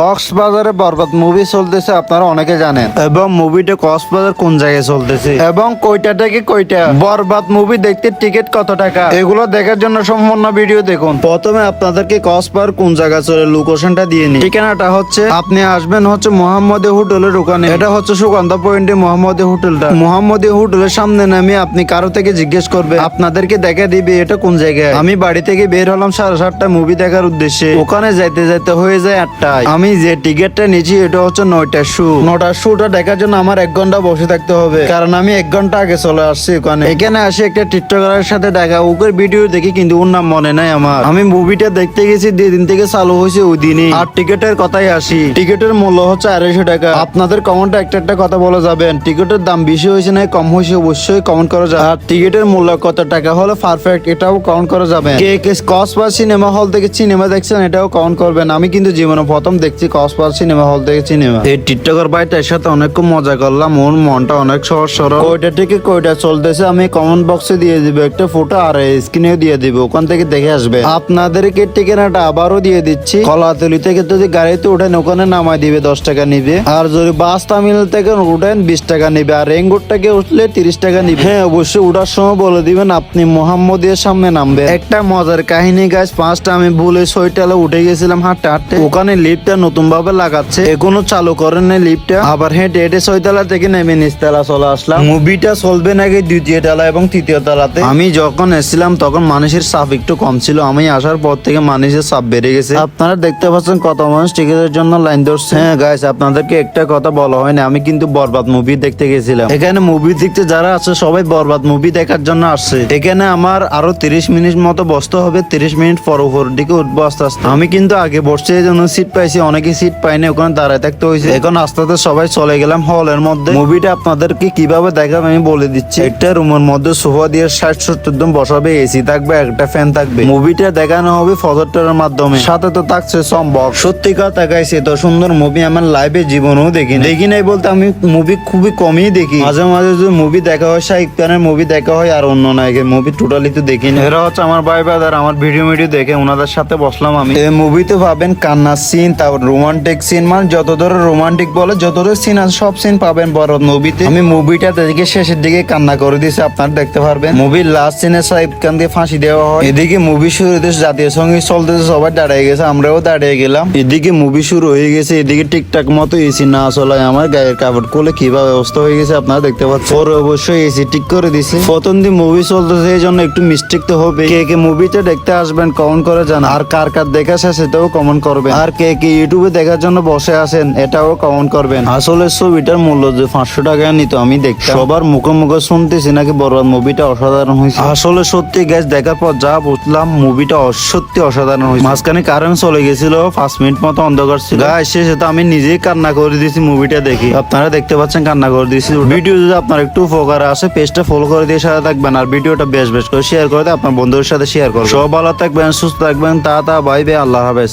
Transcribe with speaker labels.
Speaker 1: কক্সবাজারে বরবাদ মুভি চলতেছে আপনারা অনেকে জানেন। এবং মুভিটা কক্সবাজার কোন জায়গায় চলতেছে? এবং কয়টা থেকে কয়টা বরবাদ মুভি দেখতে টিকিট কত টাকা? এগুলো দেখার জন্য সম্পূর্ণ ভিডিও দেখুন। প্রথমে আপনাদেরকে কক্সবাজার কোন জায়গা চলে লোকেশনটা দিয়ে নিন ঠিকানাটা হচ্ছে আপনি আসবেন হচ্ছে মোহাম্মদী হোটেলের ওখানে। এটা হচ্ছে সুগন্ধা পয়েন্টে মোহাম্মদী হোটেলটা। মোহাম্মদী হোটেলের সামনে নামে আপনি কারও থেকে জিজ্ঞেস করবে আপনাদেরকে দেখা দিবে এটা কোন জায়গায়? আমি বাড়ি থেকে বের হলাম সাড়ে সাতটা মুভি দেখার উদ্দেশ্যে। ওখানে যাইতে যাইতে হয়ে যায় আটটায়। আমি যে টিকিটটা নিয়েছি, এটা হচ্ছে নয়টার শু নটার শুটা দেখার জন্য আমার এক ঘণ্টা বসে থাকতে হবে। কারণ আমি এক ঘণ্টা আগে চলে আসছি ওখানে। এখানে আসি একটা টিকটকারের সাথে দেখা। ওকে ভিডিও দেখি, কিন্তু ওর নাম মনে নাই আমার। আমি মুভিটা দেখতে গেছি দিন থেকে চালু হয়েছে ওই দিনই। আর টিকিটের কথাই আসি। টিকিটের মূল্য হচ্ছে আড়াইশো টাকা। আপনাদের কমেন্টে একটা একটা কথা বলা যাবেন। টিকিটের দাম বেশি হয়েছে না কম হয়েছে, অবশ্যই কমেন্ট করা যাবে আর টিকিটের মূল্য কত টাকা হলে পারফেক্ট এটাও কাউন্ট করা যাবে কে কে কসবার সিনেমা হল থেকে সিনেমা দেখছেন, এটাও কাউন্ট করবেন। আমি কিন্তু জীবনে প্রথম দেখছি কসবার সিনেমা হল থেকে সিনেমা। এই টিকটকার ভাইটার সাথে অনেক মজা করলাম ওর মনটা অনেক সহজ সরল। কয়টা থেকে কয়টা চলতেছে আমি কমেন্ট বক্সে দিয়ে দিব একটা ফটো আর স্ক্রিনেও দিয়ে দিব ওখান থেকে দেখে আসবে। আপনাদেরকে ঠিকানাটা আবারও দিয়ে দিচ্ছি। কলাতলি থেকে যদি গাড়িতে উঠেন ওখানে দিবে দশ টাকা নিবে। আর যদি বাস থেকে উঠেন বিশ টাকা নিবে। আর রেঙ্গুর থেকে উঠলে তিরিশ টাকা নিবে। হ্যাঁ অবশ্যই উঠার সময় বলে দিবেন আপনি মোহাম্মদের সামনে নামবে একটা মজার কাহিনী গাছ পাঁচটা আমি ভুলে ছয়টালে উঠে গেছিলাম হাঁটতে হাঁটতে। ওখানে লিফটটা নতুন ভাবে লাগাচ্ছে। এখনও চালু করেন না লিফটটা। আবার হেঁটে হেঁটে ছয়তলা থেকে নেমে নিচতলা চলে আসলাম। মুভিটা চলবে নাকি দ্বিতীয় তলা এবং তৃতীয় তলাতে? আমি যখন এসেছিলাম তখন মানুষের চাপ একটু কম ছিল। আমি আসার পর থেকে মানুষের চাপ বেড়ে গেছে। আপনারা দেখতে পাচ্ছেন কত মানুষ টিকিটের জন্য লাইন ধরছে। হ্যাঁ গাইস আপনাদেরকে একটা কথা বলা হয়নি। আমি কিন্তু বরবাদ মুভি দেখতে গেছিলাম। এখানে মুভি দেখতে যারা আছে, সবাই বরবাদ মুভি দেখার জন্য আসছে। এখানে আমার আরও তিরিশ মিনিট মতো বসতে হবে। তিরিশ মিনিট পর উপর দিকে উঠবো আস্তে আস্তে। আমি কিন্তু আগে বসছে, এই জন্য সিট পাইছি অনেকে সিট পাইনি ওখানে দাঁড়ায় থাকতে হয়েছে। এখন আস্তে সবাই চলে গেলাম হলের মধ্যে। মুভিটা আপনাদেরকে কীভাবে দেখাবো আমি বলে দিচ্ছি। একটা রুমের মধ্যে সোফা দিয়ে ষাট সত্তর জন বসাবে এসি থাকবে, একটা ফ্যান থাকবে। মুভিটা দেখানো হবে ফজরটার মাধ্যমে। সাথে তো থাকছে সম্ভব। সত্যি কথা গাইছে তো সুন্দর মুভি আমার লাইভে জীবনেও দেখি দেখি নাই বলতে আমি মুভি খুবই কমই দেখি। মাঝে মাঝে যদি মুভি দেখা হয় শাহিদ খানের মুভি দেখা হয়, আর অন্য নায়কের মুভি টোটালি তো দেখি না এরা হচ্ছে আমার ভাই বাদার আমার ভিডিও ভিডিও দেখে ওনাদের সাথে বসলাম আমি। এই মুভিতে পাবেন কান্নার সিন তারপর রোমান্টিক সিন মানে যত ধরনের রোমান্টিক বলে যত ধরনের সিন আছে, সব সিন পাবেন বড় মুভিতে আমি মুভিটা দেখে শেষের দিকে কান্না করে দিয়েছি, আপনারা দেখতে পারবেন। মুভির লাস্ট সিনে সাহেব দিয়ে ফাঁসি দেওয়া হয়। এদিকে মুভি শুরুতে জাতীয় সংগীত চলতেছে, সবাই দাঁড়িয়ে গেছে, আমরাও দাঁড়িয়ে গেলাম। এদিকে মুভি শুরু হয়ে গেছে, এদিকে ঠিকঠাক মতো এসি না চলায় আমার গায়ের কাপড় কোলে কীভাবে অবস্থা হয়ে গেছে আপনারা দেখতে পাচ্ছেন। পরে অবশ্যই এসি ঠিক করে দিছে। প্রথম দিন মুভি চলতেছে, এই জন্য একটু মিস্টেক তো হবে কে কে মুভিতে দেখতে আসবেন কমেন্ট করে জানা আর কার কার দেখা শেষ সেটাও কমেন্ট করবেন। আর কে কে ইউটিউবে দেখার জন্য বসে আছেন এটাও কমেন্ট করবেন। আসলে ছবিটার মূল্য যে পাঁচশো টাকা নিত আমি দেখতাম। সবার মুখে মুখে শুনতেছি নাকি বরবাদ মুভিটা অসাধারণ হয়েছে। আসলে সত্যি গ্যাস দেখার পর যা বুঝলাম মুভিটা সত্যি অসাধারণ হয়েছে। মাঝখানে কারেন্ট চলে গেছিল পাঁচ মিনিট মতো অন্ধকার ছিল। গাছ শেষে তো আমি নিজেই কান্না করে দিয়েছি মুভিটা দেখি। আপনারা দেখতে পাচ্ছেন কান্না করে দিয়েছি। ভিডিও যদি আপনার একটু উপকার আসে পেজটা ফলো করে দিয়ে সাথে থাকবেন আর ভিডিওটা বেশ বেশ করে শেয়ার করে আপনার বন্ধুদের সাথে শেয়ার করবেন। সব ভালো থাকবেন সুস্থ থাকবেন তা তা বাই বাই আল্লাহ হাফেজ।